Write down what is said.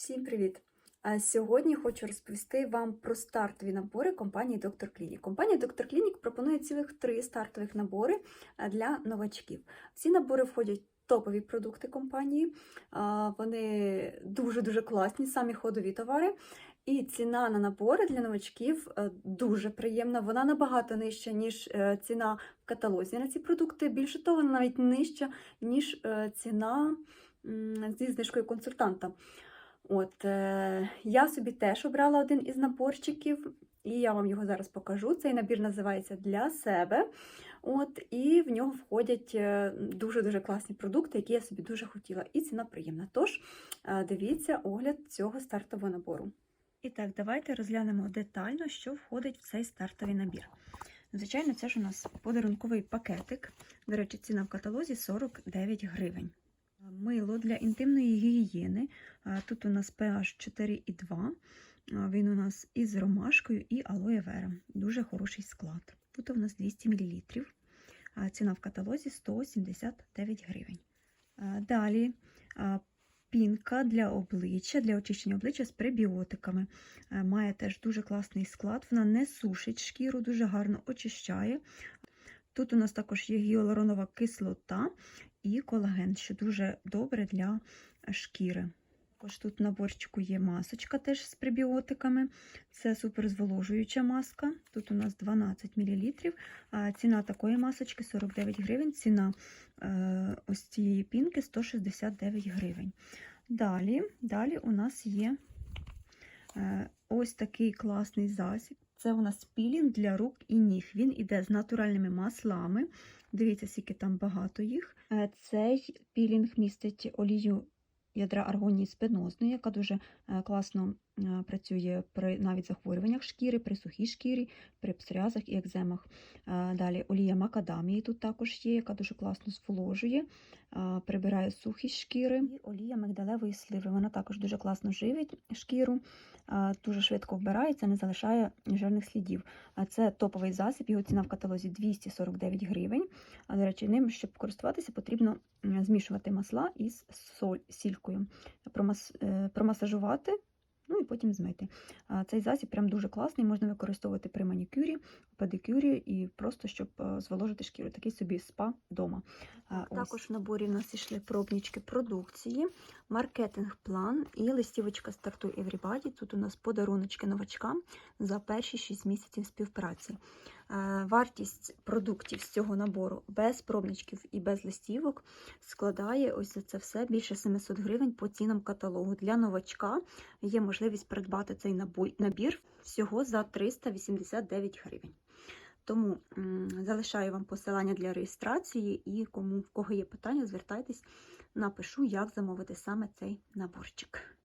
Всім привіт! Сьогодні хочу розповісти вам про стартові набори компанії Доктор Клінік. Компанія Доктор Клінік пропонує цілих три стартових набори для новачків. В ці набори входять топові продукти компанії, вони дуже-дуже класні, самі ходові товари. І ціна на набори для новачків е, дуже приємна. Вона набагато нижча, ніж е, ціна в каталозі на ці продукти. Більше того, вона навіть нижча, ніж е, ціна зі знижкою консультанта. От, е, я собі теж обрала один із наборчиків, і я вам його зараз покажу. Цей набір називається для себе. От, і в нього входять е, дуже-дуже класні продукти, які я собі дуже хотіла. І ціна приємна. Тож, е, дивіться огляд цього стартового набору. І так, давайте розглянемо детально, що входить в цей стартовий набір. Звичайно, це ж у нас подарунковий пакетик. До речі, ціна в каталозі 49 гривень. Мило для інтимної гігієни. Тут у нас pH 4,2. Він у нас із ромашкою і алоє вера. Дуже хороший склад. Тут у нас 200 мл. Ціна в каталозі 179 гривень. Далі пінка для обличчя, для очищення обличчя з пребіотиками. Має теж дуже класний склад. Вона не сушить шкіру, дуже гарно очищає. Тут у нас також є гіалуронова кислота і колаген, що дуже добре для шкіри. Також тут в наборчику є масочка теж з пребіотиками. Це суперзволожуюча маска. Тут у нас 12 мл. Ціна такої масочки 49 гривень. Ціна е, ось цієї пінки 169 гривень. Далі, далі у нас є е, ось такий класний засіб. Це у нас пілінг для рук і ніг. Він іде з натуральними маслами. Дивіться, скільки там багато їх. Е, Цей пілінг містить олію ядра аргонії спинозної, яка дуже е, класно працює при навіть захворюваннях шкіри, при сухій шкірі, при псоріазах і екземах. Е, Далі олія макадамії тут також є, яка дуже класно зволожує, е, прибирає сухість шкіри. І олія мигдалевої сливи. Вона також дуже класно живить шкіру, е, дуже швидко вбирається, не залишає жирних слідів. Це топовий засіб, його ціна в каталозі 249 гривень. До речі, ним, щоб користуватися, потрібно змішувати масла із соль, сількою, промас, е, промасажувати, потім змити. Цей засіб прям дуже класний, можна використовувати при манікюрі, педикюрі і просто щоб е, зволожити шкіру. Такий собі спа вдома. Також в наборі в нас йшли пробнички продукції, маркетинг-план і листівочка старту Everybody. Тут у нас подаруночки новачкам за перші 6 місяців співпраці. Е, Вартість продуктів з цього набору без пробничків і без листівок складає ось за це все більше 700 гривень по цінам каталогу. Для новачка є можливість придбати цей набір всього за 389 гривень. Тому залишаю вам посилання для реєстрації і кому в кого є питання, звертайтесь, напишу, як замовити саме цей наборчик.